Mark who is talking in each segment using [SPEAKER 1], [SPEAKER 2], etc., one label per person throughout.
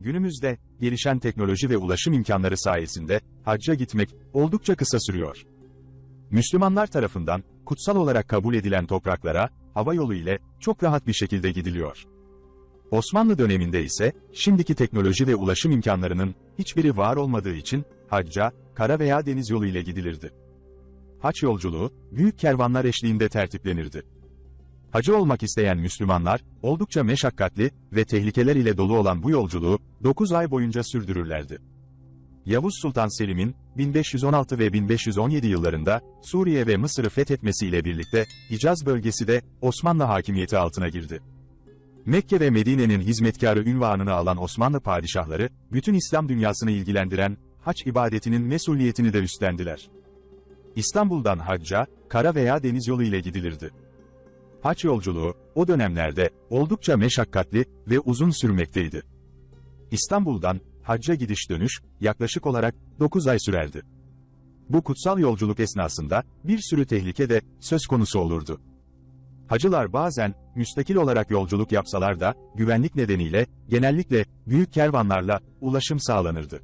[SPEAKER 1] Günümüzde, gelişen teknoloji ve ulaşım imkanları sayesinde, hacca gitmek, oldukça kısa sürüyor. Müslümanlar tarafından, kutsal olarak kabul edilen topraklara, hava yolu ile, çok rahat bir şekilde gidiliyor. Osmanlı döneminde ise, şimdiki teknoloji ve ulaşım imkanlarının, hiçbiri var olmadığı için, hacca, kara veya deniz yolu ile gidilirdi. Haç yolculuğu, büyük kervanlar eşliğinde tertiplenirdi. Hacı olmak isteyen Müslümanlar, oldukça meşakkatli ve tehlikeler ile dolu olan bu yolculuğu, 9 ay boyunca sürdürürlerdi. Yavuz Sultan Selim'in, 1516 ve 1517 yıllarında, Suriye ve Mısır'ı fethetmesiyle birlikte, Hicaz bölgesi de, Osmanlı hakimiyeti altına girdi. Mekke ve Medine'nin hizmetkarı ünvanını alan Osmanlı padişahları, bütün İslam dünyasını ilgilendiren, haç ibadetinin mesuliyetini de üstlendiler. İstanbul'dan hacca, kara veya deniz yolu ile gidilirdi. Haç yolculuğu, o dönemlerde, oldukça meşakkatli ve uzun sürmekteydi. İstanbul'dan, hacca gidiş dönüş, yaklaşık olarak 9 ay sürerdi. Bu kutsal yolculuk esnasında, bir sürü tehlike de, söz konusu olurdu. Hacılar bazen, müstakil olarak yolculuk yapsalar da, güvenlik nedeniyle, genellikle, büyük kervanlarla, ulaşım sağlanırdı.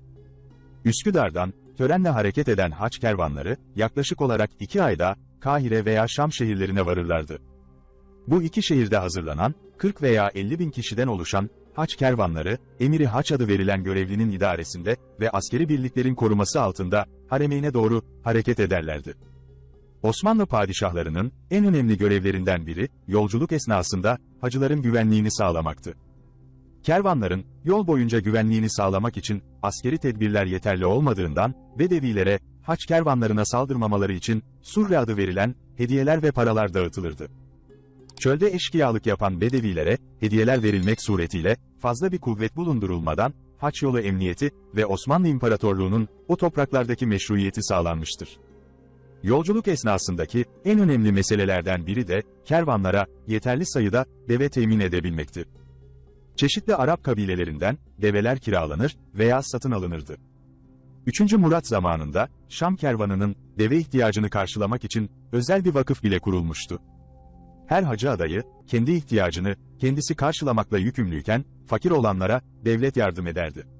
[SPEAKER 1] Üsküdar'dan, törenle hareket eden haç kervanları, yaklaşık olarak 2 ayda, Kahire veya Şam şehirlerine varırlardı. Bu iki şehirde hazırlanan, 40 veya 50 bin kişiden oluşan, haç kervanları, Emiri Haç adı verilen görevlinin idaresinde ve askeri birliklerin koruması altında, haremeyne doğru, hareket ederlerdi. Osmanlı padişahlarının, en önemli görevlerinden biri, yolculuk esnasında, hacıların güvenliğini sağlamaktı. Kervanların, yol boyunca güvenliğini sağlamak için, askeri tedbirler yeterli olmadığından, Bedevilere, haç kervanlarına saldırmamaları için, surre adı verilen, hediyeler ve paralar dağıtılırdı. Çölde eşkıyalık yapan Bedevilere, hediyeler verilmek suretiyle, fazla bir kuvvet bulundurulmadan, haç yolu emniyeti ve Osmanlı İmparatorluğu'nun, o topraklardaki meşruiyeti sağlanmıştır. Yolculuk esnasındaki, en önemli meselelerden biri de, kervanlara, yeterli sayıda, deve temin edebilmekti. Çeşitli Arap kabilelerinden, develer kiralanır veya satın alınırdı. 3. Murat zamanında, Şam kervanının, deve ihtiyacını karşılamak için, özel bir vakıf bile kurulmuştu. Her hacı adayı, kendi ihtiyacını, kendisi karşılamakla yükümlüyken, fakir olanlara, devlet yardım ederdi.